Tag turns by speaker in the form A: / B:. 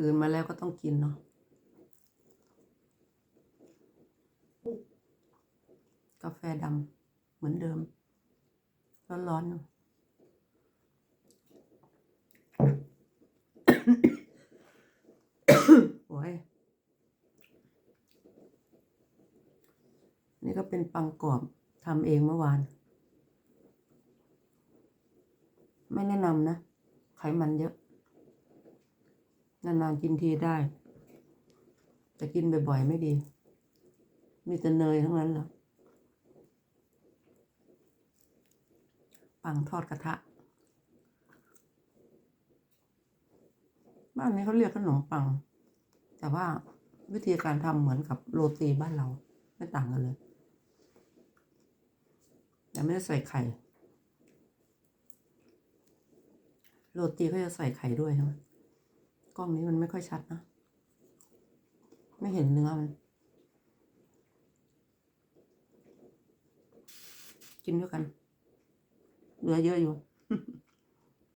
A: ตื่นมาแล้วก็ต้องกินเนาะกาแฟดำเหมือนเดิม ร้อนๆอยู่โอ้ยนี่ก็เป็นปังกรอบทำเองเมื่อวาน ไม่แนะนำนะ ไขมันเยอะ นานๆกินทีได้ แต่กินบ่อยๆไม่ดี มีแต่เนยทั้งนั้นเหรอปังทอดกระทะ บ้านนี้เขาเรียกขนมปัง แต่ว่าวิธีการทำเหมือนกับโรตีบ้านเรา ไม่ต่างกันเลยแต่ไม่ได้ใส่ไข่ โรตีเขาจะใส่ไข่ด้วยใช่ไหม กล้องนี้มันไม่ค่อยชัดนะ ไม่เห็นเนื้อมัน กินด้วยกัน เหลือเยอะอยู่